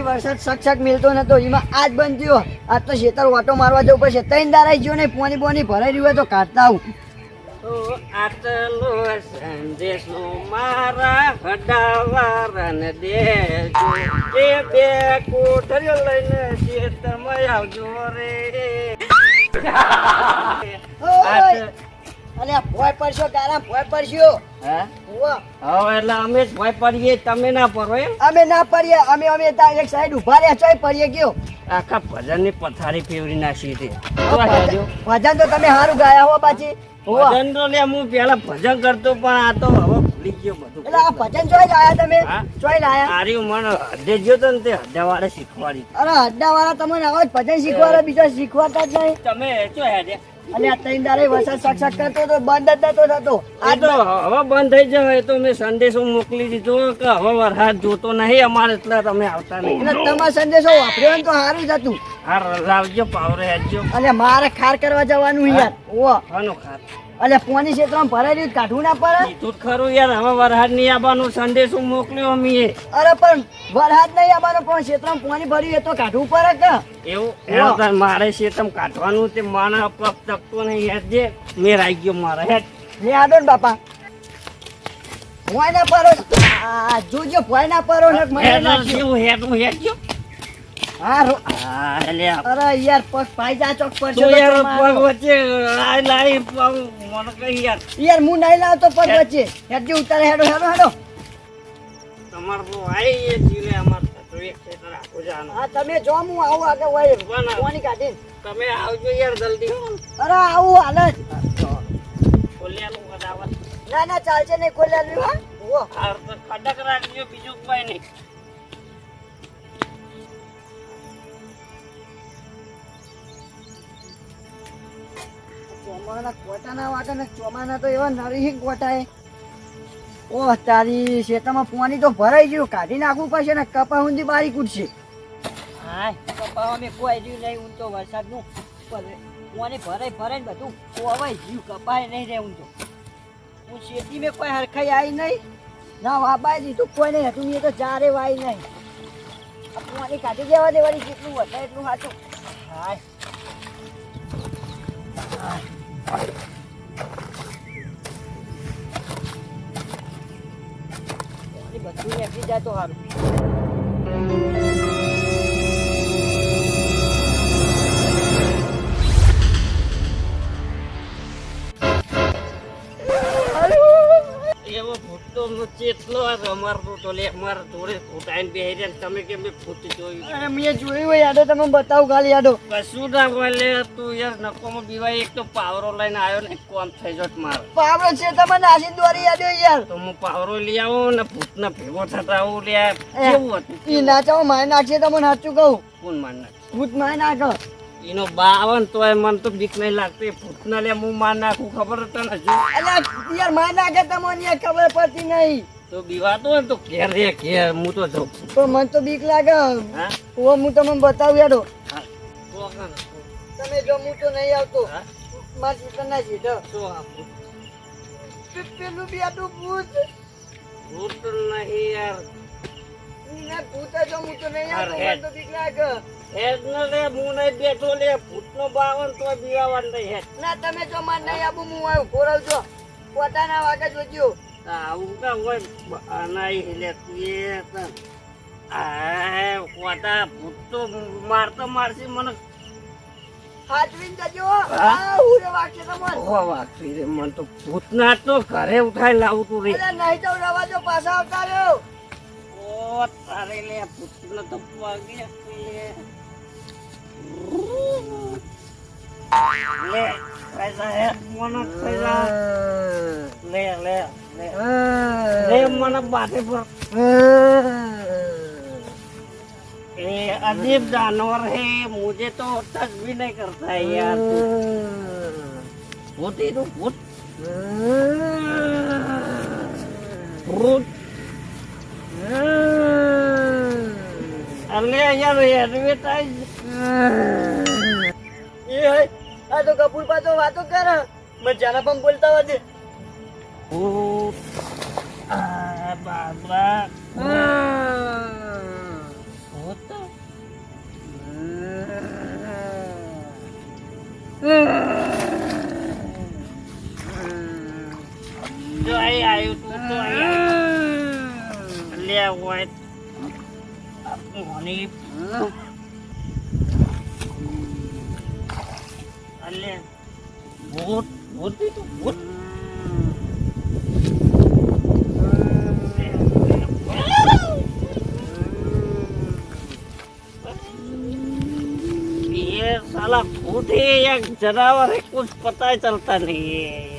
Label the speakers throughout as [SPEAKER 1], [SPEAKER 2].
[SPEAKER 1] દાડાથી વરસાદ સખસક મિલતો નતો. એમાં આજ બંધ થયો. આજ તો શેતર ઓટો મારવા જવું પડશે. ત્રણ દારાઈ ગયો ને પોની પોની ભરાઈ રહ્યું હોય તો કાઢતા આવું.
[SPEAKER 2] આટલો સંદેશો મારા હડાવારને દેજો. એ બે કોઠરીઓ લઈને આવજો રે!
[SPEAKER 1] અને ભોય પડશો તારા ભોય પડશો.
[SPEAKER 2] હા? હવે એટલે અમે જ ભોય પડીએ તમે ના પડો એમ?
[SPEAKER 1] અમે ના પડીએ અમે અમે ત્યાં એક સાઈડ ઊભા રહ્યા ચોય પડીએ ગયો.
[SPEAKER 2] આખા ભજનની પથારી ફેવરી નાખી છે
[SPEAKER 1] ભજન ભજન તો તમે સારું ગાયા હો પાછી.
[SPEAKER 2] ભજન તો લે હું પેલા ભજન કરતો પણ આ તો હવે ભૂલી ગયો બધું.
[SPEAKER 1] એટલે આ ભજન ચોય લાયા તમે? ચોય લાયા
[SPEAKER 2] મારી ઉંમર હદે ગયો તો ને તે હદાવાળે શીખવાડી.
[SPEAKER 1] અરે અડ્ડા વાળા તમને આવો ભજન શીખવાડે બીજા શીખવાડતા જ નહીં.
[SPEAKER 2] તમે ચો હેડે.
[SPEAKER 1] અને આ ત્રણ દાડે વરસાદ સાક્ષાત કરતો તો બંધ જ નતો થતો.
[SPEAKER 2] આ તો હવે બંધ થઈ જાય એ તો મેં સંદેશો મોકલી દીધો કે હવે વરસાદ જોતો નહીં અમારે એટલે તમે આવતા નહીં.
[SPEAKER 1] એટલે તમારો સંદેશો વાપર્યો ને તો સારું જ હતું.
[SPEAKER 2] હા લાવજો પાવરે હેડજો
[SPEAKER 1] અને મારે ખાર કરવા જવાનું યાર. ઓ
[SPEAKER 2] આનો ખાત
[SPEAKER 1] એટલે પોની ક્ષેત્રમાં ભરાઈ કાઢવું ના પડે.
[SPEAKER 2] તું ખરું યાર હવે વરસાદ નહીં આવવાનો સંદેશો મોકલ્યો અમે
[SPEAKER 1] અરે પણ વરસાદ નહીં આવવાનો પણ ક્ષેત્રમાં પોની ભર્યું એ તો કાઢવું પડે કે?
[SPEAKER 2] એવું મારે તમે કાઢવાનું તે માણસ તકતો નહીં હેડજે મેં રાઈ ગયો મારે હેડ.
[SPEAKER 1] લે આડો ને બાપા. ભોય ના પરો જોજો ભોય ના પરો ને મને
[SPEAKER 2] હેડ હું હેડ હું હેડજો
[SPEAKER 1] હા રો-
[SPEAKER 2] હા એટલે
[SPEAKER 1] અરે યાર પગ પાઈ જા ચોક પર
[SPEAKER 2] તું યાર પગ વચ્ચે લાઈ લાઈ પગ મને કઈ યાર
[SPEAKER 1] યાર હું નહીં લાવતો પગ વચ્ચે. હેડજો ઉતારે હેડો હેડો હેડો.
[SPEAKER 2] તમારે તો આઈ એ જીલે અમાર તો એક ક્ષેત્ર આખું જાનું.
[SPEAKER 1] હા તમે જો હું આવું આગળ
[SPEAKER 2] બના.
[SPEAKER 1] પોની કાઢીને.
[SPEAKER 2] તમે આવજો યાર જલ્દી.
[SPEAKER 1] અરે આવું હાલ. જ
[SPEAKER 2] ખોલિયાનું કદાવત.
[SPEAKER 1] ના ના ચાલશે નહીં લેલું હા. ઓ
[SPEAKER 2] આ તો ખડક રાખજો બીજું કોઈ નહીં.
[SPEAKER 1] ચોમાના કોટાના વાટા ને ચોમાના તો એવા નરી કોટાય ઓહ, તારી શેતામાં પાણી તો ભરાઈ ગયું. કાઢી નાખવું પડશે ને કપા ઊંધી બારી કૂટશે. હા કપા અમે કોઈ રહ્યું નહીં, ઊંધો વરસાદનું. પાણી ભરાઈ ભરાઈ ને બધું કોવાય જીવ કપાય નહીં રે ઊંધો. હું શેતી મેં કોઈ હરખાઈ આવી નહીં. ના, વાબાઈ દીધું, કોઈ નહીં. હતું મેં તો ચારે વાય નહીં. પાણી કાઢી દેવા દેવાની જેટલું વધારે એટલું સાચું પાણી બધું જાય તો સારું.
[SPEAKER 2] ચેટલો આ રમાડતો તો લે મારા જોડે ફૂટાઈને બેહી રહ્યા તમે કેમ બે જોયું
[SPEAKER 1] મેં જોયું હોય યાદો તમે બતાવું ખાલી યાદો.
[SPEAKER 2] કશું ના બોલે તું યાર નકોમાં બીવાય એક તો પાવરો લઈને આવ્યો ને કોમ થઈ જત મારો.
[SPEAKER 1] પાવડો છે તમે નાસી દોરી યાદો યાર.
[SPEAKER 2] તો હું પાવરો લઈ આવું ને ભૂતના ભેગો થતા આવું લે કેવું હતું
[SPEAKER 1] ઈ નાચાઓ માય નાખશે તમને સાચું કહું.
[SPEAKER 2] કોણ મારે નાખ
[SPEAKER 1] ભૂત માય નાખો
[SPEAKER 2] એનો બાવન તોય મન તો બીક નહીં લાગતી. ભૂતના લે હું માર નાખું ખબર તને શું
[SPEAKER 1] એટલે યાર માર નાખે તમને ખબર પડતી નહીં.
[SPEAKER 2] તો બીવાતો હોય તો ઘેર રે ઘેર હું તો જાઉં.
[SPEAKER 1] પણ મને તો બીક લાગે.
[SPEAKER 2] હા?
[SPEAKER 1] ઓ હું તમને બતાવું
[SPEAKER 2] યાર
[SPEAKER 1] તમે જો હું તો નહીં આવતો.
[SPEAKER 2] હા?
[SPEAKER 1] મારા સીધા ના સીધો. પેલું બી આટલું ભૂત.
[SPEAKER 2] ભૂત નહીં યાર.
[SPEAKER 1] ના ભૂત જ હું તો નહીં આવતો મને તો બીક લાગે.
[SPEAKER 2] હેડ ન લે હું નહીં બેઠો લે ભૂતનો બા આવે ને નહીં હેડ.
[SPEAKER 1] ના તમે જો માર નહીં આપું હું આવ્યું ખોરાવજો પોતાના વાગે જોજો
[SPEAKER 2] આવું કા હોય નહીં લે તું એ તો ભૂત તો મારતો મારશે મને.
[SPEAKER 1] જજો. રે
[SPEAKER 2] મને તો ભૂતના તો ઘરે ઉઠાઈ લાવું તું રે.
[SPEAKER 1] નહીં તો રવાજો પાછા આવતા રહ્યો.
[SPEAKER 2] ઓ તારે લે ભૂતને તો વાગે લે લે પૈસા હે મને પૈસા લે લે લે લે મને બાટે પર ये अजीब जानवर है मुझे तो टच भी नहीं करता है यार भूत ही तो भूत भूत એટલે અહીંયા એડવર્ટાઇઝ
[SPEAKER 1] એ આ તો કપૂર પાછો વાતો કર. મને પણ બોલતા
[SPEAKER 2] વાજે ઓ આ બાબા. જો આઈ આયુ તું તો આઈ લે હોય મોની અલે ભૂત ભૂત બી તું ભૂત ये साला भूत है या जानवर है कुछ पता ही चलता नहीं है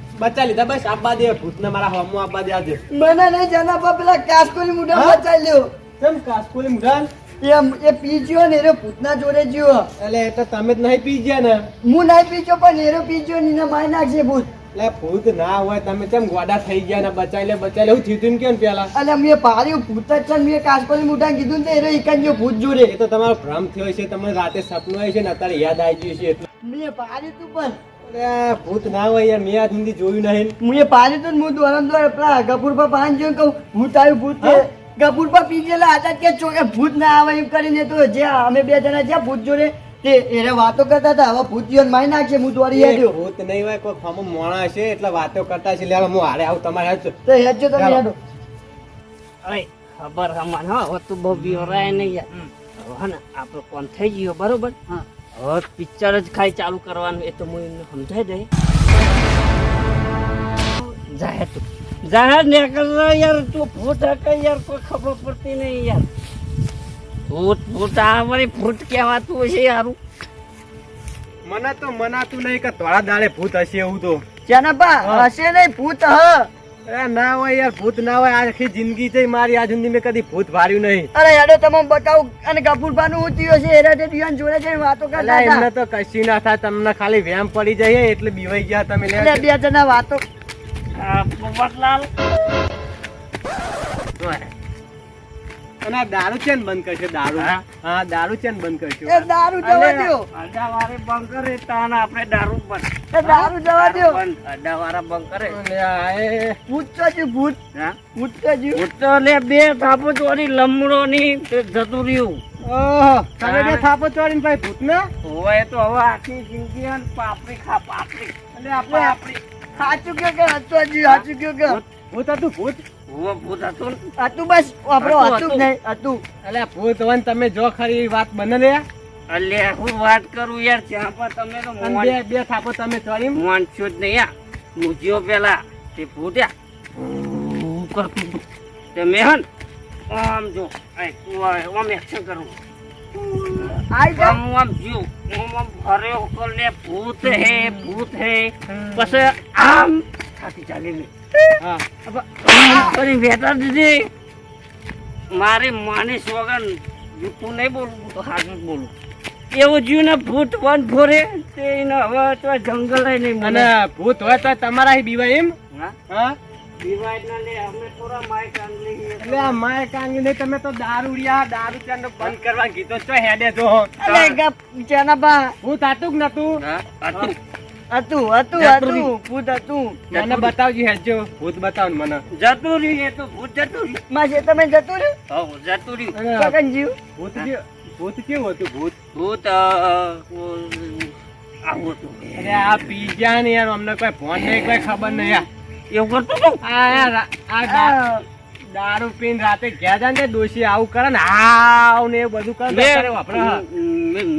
[SPEAKER 3] બચા લીધા. બસ આપવા દે ભૂતને મારા હોમો આપવા દે આજે.
[SPEAKER 1] મને નહીં જનાબા પેલા કાસ્કોલી મુઢા
[SPEAKER 3] બચાવી
[SPEAKER 1] બચાલ્યો
[SPEAKER 3] કેમ કાસકોલી મુઢા
[SPEAKER 1] એમ એ પી ગયો ને એરો ભૂતના જોડે ગયો
[SPEAKER 3] એટલે એ તો તમે જ નહીં પી ગયા ને.
[SPEAKER 1] હું નહીં પીજો પણ એરો પીજો ને એને મારી નાખશે ભૂત.
[SPEAKER 3] એટલે ભૂત ના હોય તમે કેમ ગોડા થઈ ગયા ને? બચાઈ લે બચાઈ લે. હું થયું તું કેમ પેલા?
[SPEAKER 1] એટલે મેં પાર્યું ભૂત જ છે ને મેં કાસ્કોલી મુઢા કીધું ને એરો એકન જો ભૂત જોડે.
[SPEAKER 3] એ તો તમારો ભ્રમ થયો છે તમને રાતે સપનું આવ્યું છે ને અત્યારે યાદ આવી ગયું છે એટલે.
[SPEAKER 1] મેં પાર્યું તું પણ.
[SPEAKER 3] ભૂત ના હોય યાર મેં આ જિંદગી જોયું નહીં.
[SPEAKER 1] હું એ તું હું દોર પેલા ગપુરપા પાંચ જોઈને કહું ભૂત આવ્યું ભૂત છે.
[SPEAKER 3] હા?
[SPEAKER 1] ગપુરપા પી ગયેલા આચાર કે ચોકે ભૂત ના આવે એમ કરીને તો જે અમે બે જણા જ્યાં ભૂત જોડે તે એને વાતો કરતા હતા. હવે ભૂત જીવન મારી નાખશે હું દોરી હેડ્યો.
[SPEAKER 3] ભૂત નહીં હોય કોઈ ખમો મોણા છે એટલે વાતો કરતા છે. લે હું હારે આવું તમારે.
[SPEAKER 1] તો હેડજો તમે હેડો.
[SPEAKER 2] અરે ખબર હમણાં હા હવે તું બહુ બીવરાય નહીં યાર. હવે હે ને આપણો કોણ થઈ ગયો બરોબર?
[SPEAKER 1] હા.
[SPEAKER 2] હવે પિક્ચર જ ખાલી ચાલુ કરવાનું એ તો હું એમને સમજાઈ દઈ જાહેર તું. જાહેર નીકળ યાર તું ફૂટ હકે યાર કોઈ ખબર પડતી નહીં યાર. ભૂત ફૂટ આ મારી ફૂટ કહેવાતું હશે યારું
[SPEAKER 3] મને તો મનાતું નહીં કે તોળા દાડે ભૂત હશે એવું તો.
[SPEAKER 1] જનાબા
[SPEAKER 3] બા
[SPEAKER 1] હશે નહીં ભૂત હ.
[SPEAKER 3] અરે ના હોય યાર ભૂત ના હોય. આખી જિંદગી છે મારી આ જિંદગી મેં કદી ભૂત ભાર્યું નહીં.
[SPEAKER 1] અરે હેડો તમે બતાવું. અને ગપુરપા નું હું થયો છે એરા તે દિવાન જોડે છે વાતો કરતા
[SPEAKER 3] અલા એમને તો કશી ના થાય તમને ખાલી વ્યામ પડી જાય એટલે બીવાઈ ગયા તમે લે.
[SPEAKER 1] એટલે બે જણા વાતો.
[SPEAKER 2] આ પોપટલાલ
[SPEAKER 3] અને આ દારૂ ચેન બંધ કરશે દારૂ.
[SPEAKER 2] હા?
[SPEAKER 3] હા દારૂ ચેન બંધ કરશે.
[SPEAKER 1] એ દારૂ જવા દ્યો.
[SPEAKER 2] અડાવારે બંધ કરે તાન આપણે દારૂ બંધ.
[SPEAKER 1] એ દારૂ જવા દો
[SPEAKER 2] બંધ અડાવાળા બંધ કરે
[SPEAKER 3] એ.
[SPEAKER 1] ભૂત તો ભૂત
[SPEAKER 2] હા
[SPEAKER 1] ભૂત. તો જ્યું.
[SPEAKER 2] તો લે બે થાપો ચોરી લમડો ની જતું રહ્યું.
[SPEAKER 3] ઓહો તમે બે થાપો ચોરીને ભાઈ ભૂત ને?
[SPEAKER 2] હોય તો હવે આખી જિંદગી પાપડી ખા પાપડી.
[SPEAKER 3] એટલે આપણે આપણી
[SPEAKER 1] સાચું કયો કે સાચું કયો કે
[SPEAKER 3] હું? તો
[SPEAKER 2] તું ભૂત? હતું
[SPEAKER 1] બસ આપણો
[SPEAKER 2] હતું,
[SPEAKER 1] જ. નહીં
[SPEAKER 3] એટલે તમે જો ખરી વાત બને લે.
[SPEAKER 2] અલ્યા હું વાત કરું યાર ત્યાં પર તમે તો
[SPEAKER 3] બે બે થાપો તમે
[SPEAKER 2] ચડી માનશો જ નહીં યાર મૂજ્યો પેલા તે ભૂત્યા હું. કરતું હતું. તે મેં હન આમ જો આમ એક્શન કરું. આમ આમ જ્યું. આમ આમ ફર્યો કરલે ભૂત હે ભૂત હે. પછી આમ થાકી ચાલી ગઈ. દીધી. મારી માની સોગન જૂઠું નહીં બોલું તો હાજર બોલું. એવું જ્યું ને ભૂત વન ફોરે તે હવે તો જંગલ નહીં
[SPEAKER 3] અને હોય તો તમારા એમ?
[SPEAKER 2] હા?
[SPEAKER 3] તમે તો દારૂડિયા દારૂ બંધ કરવા કીધો છો હેડે
[SPEAKER 1] તો
[SPEAKER 3] ભૂત હતું કે નતું?
[SPEAKER 2] હતું
[SPEAKER 1] હતું હતું ભૂત હતું.
[SPEAKER 3] મને બતાવજો હેજો ભૂત બતાવ મને.
[SPEAKER 2] જતું રહ્યું એ તો ભૂત જતું રહ્યું
[SPEAKER 1] માં તમે જતું રહ્યું
[SPEAKER 2] હા જતું રહ્યું
[SPEAKER 3] અને
[SPEAKER 1] જીવ
[SPEAKER 3] ભૂત ભૂત કેવું હતું ભૂત?
[SPEAKER 2] ભૂત આવું હતું.
[SPEAKER 3] અરે આ પીઝા ને યાર અમને કોઈ ફોન નહીં કોઈ ખબર નહીં યાર.
[SPEAKER 2] એવું કરતું હતું?
[SPEAKER 3] આ યાર આ દારૂ પીને રાતે ગયા હતા ને દોષી આવું કરે ને આવ ને એવું બધું કરે તો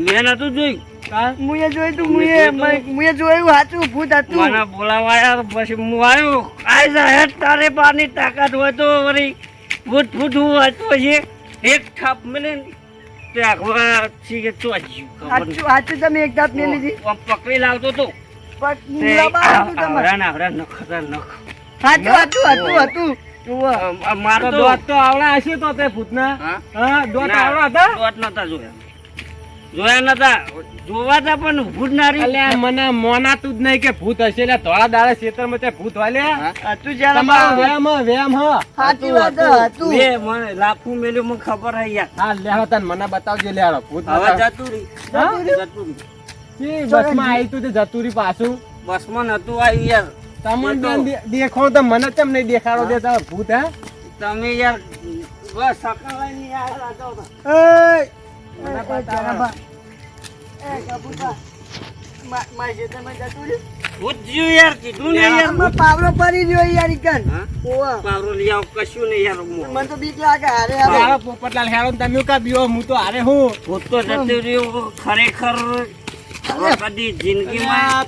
[SPEAKER 2] મેં નતું જોયું?
[SPEAKER 1] મુએ જોયું તું
[SPEAKER 2] મુએ
[SPEAKER 1] મુએ
[SPEAKER 2] જોયું
[SPEAKER 1] હાચું ભૂત હતું.
[SPEAKER 2] મને બોલાવાયા પછી હું આવ્યો. આઈ જાહેર તારે પારની તાકાત હોય તો વળી ભૂત ભૂત હું વાંચતો છે એક થાપ મને તે
[SPEAKER 1] તમે એક મેં લીધી
[SPEAKER 2] પકડી લાવતો તો. તે
[SPEAKER 1] હતું
[SPEAKER 2] માર
[SPEAKER 3] તો
[SPEAKER 2] તો
[SPEAKER 3] દોત તો આવડા હશે તો તે ભૂતના?
[SPEAKER 2] હા?
[SPEAKER 3] દોત આવડા હતા?
[SPEAKER 2] દોત નતા જોયા. જોયા નતા. જોવા તા પણ ભૂત જ ના રહ્યું.
[SPEAKER 3] અલ્યા મને મોનાતું જ નહીં કે ભૂત હશે એટલે ધોળા દાડે ખેતરમાં તે ભૂત વાલ્યા.
[SPEAKER 2] હા?
[SPEAKER 1] હતું જ્યારે
[SPEAKER 3] વેમ હ, વેમ હ.
[SPEAKER 1] સાચી વાત હતું.
[SPEAKER 2] બે મને લાફું મેલ્યું મને ખબર હે યાર.
[SPEAKER 3] હા લેહો તને મને બતાવજે લેહાડો ભૂત
[SPEAKER 2] હવે. જતું
[SPEAKER 3] હા?
[SPEAKER 2] જતું રહી
[SPEAKER 3] શી બસમાં આવી તું તે જતું રહ્યું પાછું?
[SPEAKER 2] બસમાં નતું આવ્યું યાર.
[SPEAKER 3] તમને દેખો તો મને કેમ નહીં દેખાડો દે તારો ભૂત હે?
[SPEAKER 2] તમે યાર બસ સકાવાય નહીં આયા
[SPEAKER 1] પાવડો પડી રહ્યો યાર.
[SPEAKER 2] પાવરો લઈ આવો કશું નહીં યાર
[SPEAKER 1] મને તો બીક લાગે હારે હારે.
[SPEAKER 3] પોપટલાલ હેરો ને તમે કા બીઓ? હું તો હારે હું.
[SPEAKER 2] ભૂત તો જતું રહ્યું ખરેખર કદી જિંદગીમાં
[SPEAKER 3] આ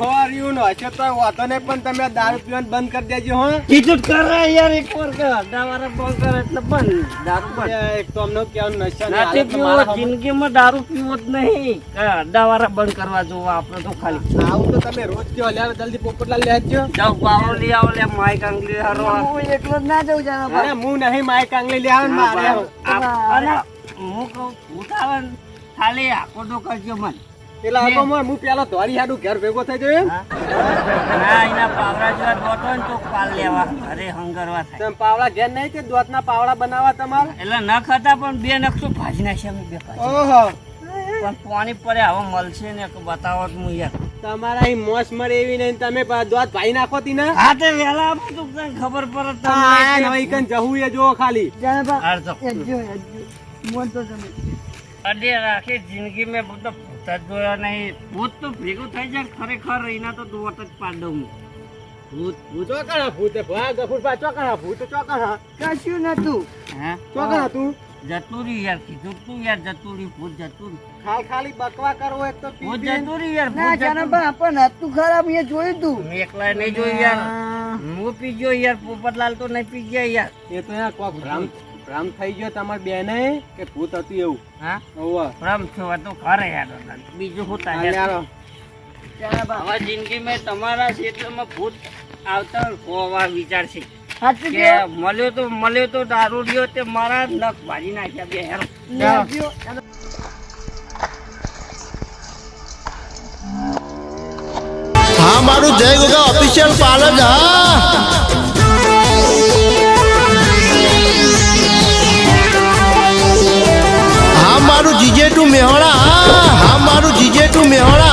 [SPEAKER 3] હો રહ્યું ને હશે તો વાંધો નહીં પણ તમે દારૂ પીવાનું બંધ કરી દેજો હો.
[SPEAKER 2] કીધું કરે યાર એક વાર કે અડ્ડાવાળા બંધ કરે એટલે બંધ. દારૂ બંધ.
[SPEAKER 3] એક તો અમને કેવું નશા
[SPEAKER 2] નથી પીવો જિંદગીમાં દારૂ પીવો જ નહીં. કે અડ્ડાવાળા બંધ કરવા જોવા આપણે તો ખાલી.
[SPEAKER 3] આવું તો તમે રોજ કયો લે જલ્દી પોપટલાલ લેજો
[SPEAKER 2] જાઓ પાવરો લઈ આવો લે માઈક આંગળી હારો.
[SPEAKER 1] હું એકલો ના જઉં
[SPEAKER 3] અરે હું નહીં માઈક આંગળી લે આવે મારે.
[SPEAKER 2] આ- હું કહું ભૂત ખાલી આખો તો કરજો મન.
[SPEAKER 3] પેલા આગો માં હું પેલા ધોરી હાડું ઘર ભેગો થઈ ગયો એમ?
[SPEAKER 2] ના એના પાવડા જેવા દોટો ને તો પાલ લેવા. અરે હંગરવા થાય.
[SPEAKER 3] તમે પાવડા ઘેર નહીં કે દોતના પાવડા બનાવવા તમારે?
[SPEAKER 2] એટલે નખ હતા પણ બે નખ તો ભાજી નાખ્યા અમે બે
[SPEAKER 3] ઓહો.
[SPEAKER 2] પણ પાણી પડે હવે મળશે ને બતાવો તો હું યાર.
[SPEAKER 3] તમારા અહીં મોસ મરે એવી નહીં તમે દોત ભાઈ નાખો તી ના.
[SPEAKER 2] હા તે વેલા આપું તો તને ખબર પડે
[SPEAKER 3] આ નવી કન જવું એ જો ખાલી.
[SPEAKER 1] મોન તો તમે.
[SPEAKER 2] અડે રાખી જિંદગી મેં તો ભૂત જ જોયો નહીં. ભૂત તો ભેગું થઈ જાય ખરેખર એના તો દોટ જ પાડ દઉં હું. ભૂત ભૂત
[SPEAKER 3] ચોકણા ભૂત ભા ગફુર ચોકણા ભૂત ચોકણા
[SPEAKER 1] કશું નતું.
[SPEAKER 2] હે?
[SPEAKER 3] ચોકણા તું?
[SPEAKER 2] જતું યાર કીધું તું યાર જતું રહ્યું ભૂત જતું
[SPEAKER 3] ખાલ ખાલી બકવા કરવો એક તો
[SPEAKER 2] ભૂત
[SPEAKER 3] પીને.
[SPEAKER 2] યાર
[SPEAKER 1] ના બા પણ હતું ખરાબ મેં જોયું તું.
[SPEAKER 2] મેં એકલા નહીં જોયું યાર. હું પી ગયો યાર પોપટલાલ તો નહીં પી ગયા યાર.
[SPEAKER 3] એ તો યાર કોક ભ્રમ ભ્રમ થઈ ગયો તમારી બેને કે ભૂત હતું એવું?
[SPEAKER 2] હા?
[SPEAKER 3] ઓવા
[SPEAKER 2] ભ્રમ થયો તો ઘરે યાર બીજું
[SPEAKER 1] જાણે બા.
[SPEAKER 2] હવે જિંદગી મેં તમારા ક્ષેત્રમાં ભૂત આવતા હોવા વિચાર છે કે મળ્યો તો મળ્યો તો દારૂ રહ્યો તે મારા નખ ભાજી નાખ્યા બે હેરો.
[SPEAKER 4] હા મારું જય ગોગા ઓફિશિયલ પાર્લર હા? મેહોણા હા મારું જીજે તું મેહોણા.